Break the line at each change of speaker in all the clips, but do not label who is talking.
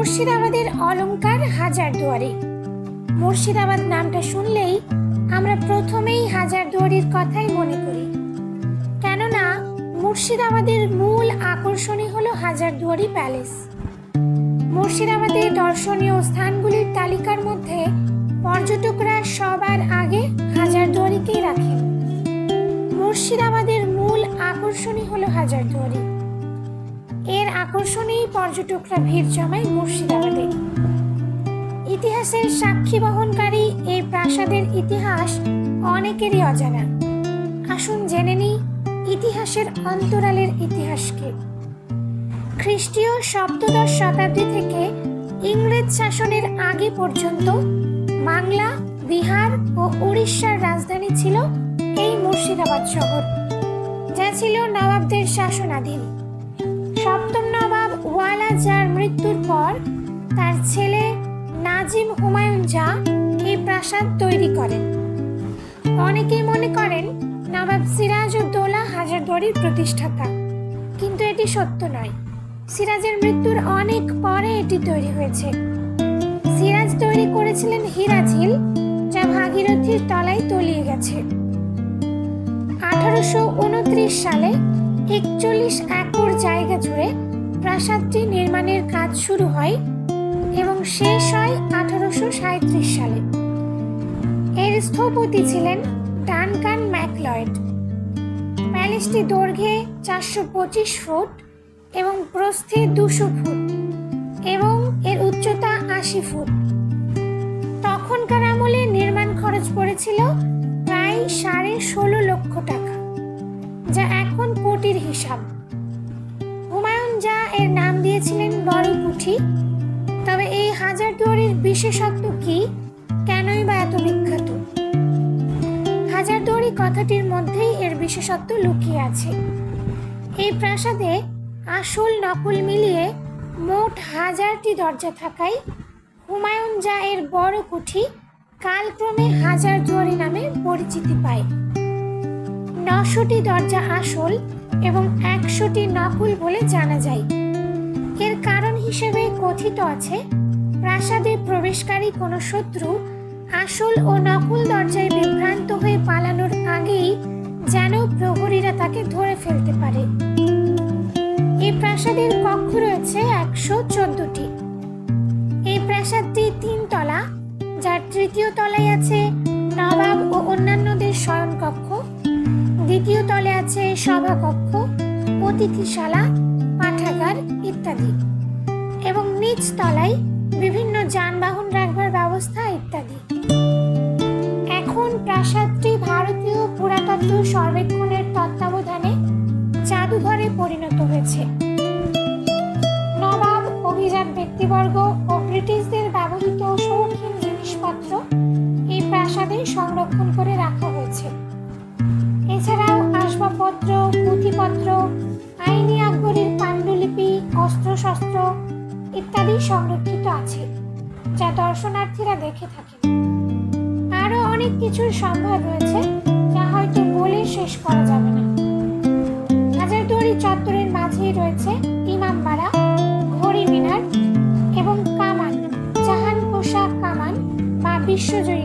মুর্শিদাবাদের অলংকার হাজারদুয়ারি মুর্শিদাবাদ নামটা শুনলেই আমরা প্রথমেই হাজারদুয়ারির কথাই মনে করি। কেননা, মুর্শিদাবাদের মূল আকর্ষণই হলো হাজারদুয়ারি প্যালেস। মুর্শিদাবাদের দর্শনীয় স্থানগুলির তালিকার মধ্যে পর্যটকরা সবার আগে হাজারদুয়ারিকেই রাখেন। মুর্শিদাবাদের মূল আকর্ষণই হলো হাজারদুয়ারি এর আকর্ষণেই পর্যটকরা ভিড় জমায় মুর্শিদাবাদে। ইতিহাসের সাক্ষী বহনকারী এই প্রাসাদের ইতিহাস অনেকেরই অজানা। আসুন জেনে নিই ইতিহাসের অন্তরালের ইতিহাসকে। খ্রিস্টীয় সপ্তদশ শতাব্দী থেকে ইংরেজ শাসনের আগে পর্যন্ত বাংলা, বিহার ও উড়িষ্যার রাজধানী ছিল এই মুর্শিদাবাদ শহর, যা ছিল নবাবদের শাসনাধীন। ওয়ালা জার মৃত্যুর পর তার ছেলে নাজিম হুমায়ুন জা এই প্রাসাদ তৈরি করেন। অনেকেই মনে করেন নবাব সিরাজউদ্দৌলা হাজারদুয়ারির প্রতিষ্ঠাতা, কিন্তু এটি সত্য নয়। সিরাজের মৃত্যুর অনেক পরে এটি তৈরি হয়েছে। সিরাজ তৈরি করেছিলেন হীরাঝিল, যা ভাগীরথীর তলায় তলিয়ে গেছে। আঠারোশো উনত্রিশ সালে একচল্লিশ একর জায়গা জুড়ে প্রাসাদটি নির্মাণের কাজ শুরু হয় এবং শেষ হয় আঠারোশো সালে। এর স্থপতি ছিলেন ডানকান ম্যাকলয়েড। প্যালেসটি দৈর্ঘ্যে চারশো পঁচিশ ফুট এবং প্রস্থে দুশো ফুট এবং এর উচ্চতা আশি ফুট। তখনকার আমলে নির্মাণ খরচ পড়েছিল প্রায় সাড়ে ষোলো লক্ষ টাকা, যা এখন কোটির হিসাব। যা এর নাম দিয়েছিলেন বড় পুঁঠি তবে এই হাজারদুয়ারির বিশেষত্ব কি? কেনই বা এত বিখ্যাত? হাজারদুয়ারি কথাটির মধ্যেই এর বিশেষত্ব লুকিয়ে আছে। এই প্রাসাদে আসল নকল মিলিয়ে মোট হাজারটি দরজা থাকায় হুমায়ুন যা এর বড় কুঠি কালক্রমে হাজার হাজারদুয়ারি নামে পরিচিতি পায়। নশোটি দরজা আসল এবং একশোটি নকল বলে জানা যায়। এর কারণ হিসেবে কথিত আছে, প্রাসাদে প্রবেশকারী কোনো শত্রু আসল ও নকল দরজায় বিভ্রান্ত হয়ে পালানোর আগেই যেন প্রহরীরা তাকে ধরে ফেলতে পারে। এই প্রাসাদের কক্ষ রয়েছে একশো চোদ্দটি। এই প্রাসাদটি তিনতলা, যার তৃতীয় তলায় আছে নবাব ও কক্ষ দ্বিতীয় তলে আছে সভাকক্ষ, অতিথিশালা, পাঠাগার ইত্যাদি। এবং নিচ তলায় বিভিন্ন যানবাহন রাখবার ব্যবস্থা ইত্যাদি। এখন প্রাসাদটি ভারতীয় পুরাতত্ত্ব সর্বেক্ষণের তত্ত্বাবধানে জাদুঘরে পরিণত হয়েছে। নবাব, অভিজাত ব্যক্তিবর্গ ও ব্রিটিশদের ব্যবহৃত শৌখিন জিনিসপত্র এই প্রাসাদে সংরক্ষণ করে রাখা আসবাবপত্র পুঁথিপত্র, আইনি আকবরের পাণ্ডুলিপি, অস্ত্রশস্ত্র ইত্যাদি সংরক্ষিত আছে, যা দর্শনার্থীরা দেখে থাকেন। আরও অনেক কিছুর সম্ভার রয়েছে, যা হয়তো বলে শেষ করা যাবে না। হাজারদুয়ারি চত্বরের মাঝেই রয়েছে ইমামবাড়া, ঘড়ি মিনার এবং কামান, জাহান পোশাক কামান বা বিশ্বজয়ী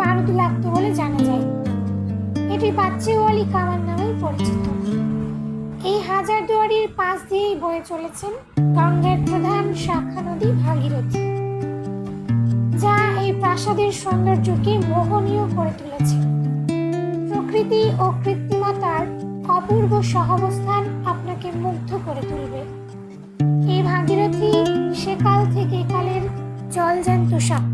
বারুদ লাগতো বলে জানা যায়। এটি বাচ্চেওয়ালি কামান নামেও পরিচিত। এই হাজারদুয়ারির পাশ দিয়েই বয়ে চলেছেন গঙ্গার প্রধান শাখা নদী ভাগীরথী, যা এই প্রাসাদের সৌন্দর্যকে মোহনীয় করে তুলেছে। প্রকৃতি ও কৃত্রিমতার অপূর্ব সহাবস্থান আপনাকে মুগ্ধ করে তুলবে। এই ভাগীরথী সেকাল থেকে কালের জলজ্যান্ত সাক্ষী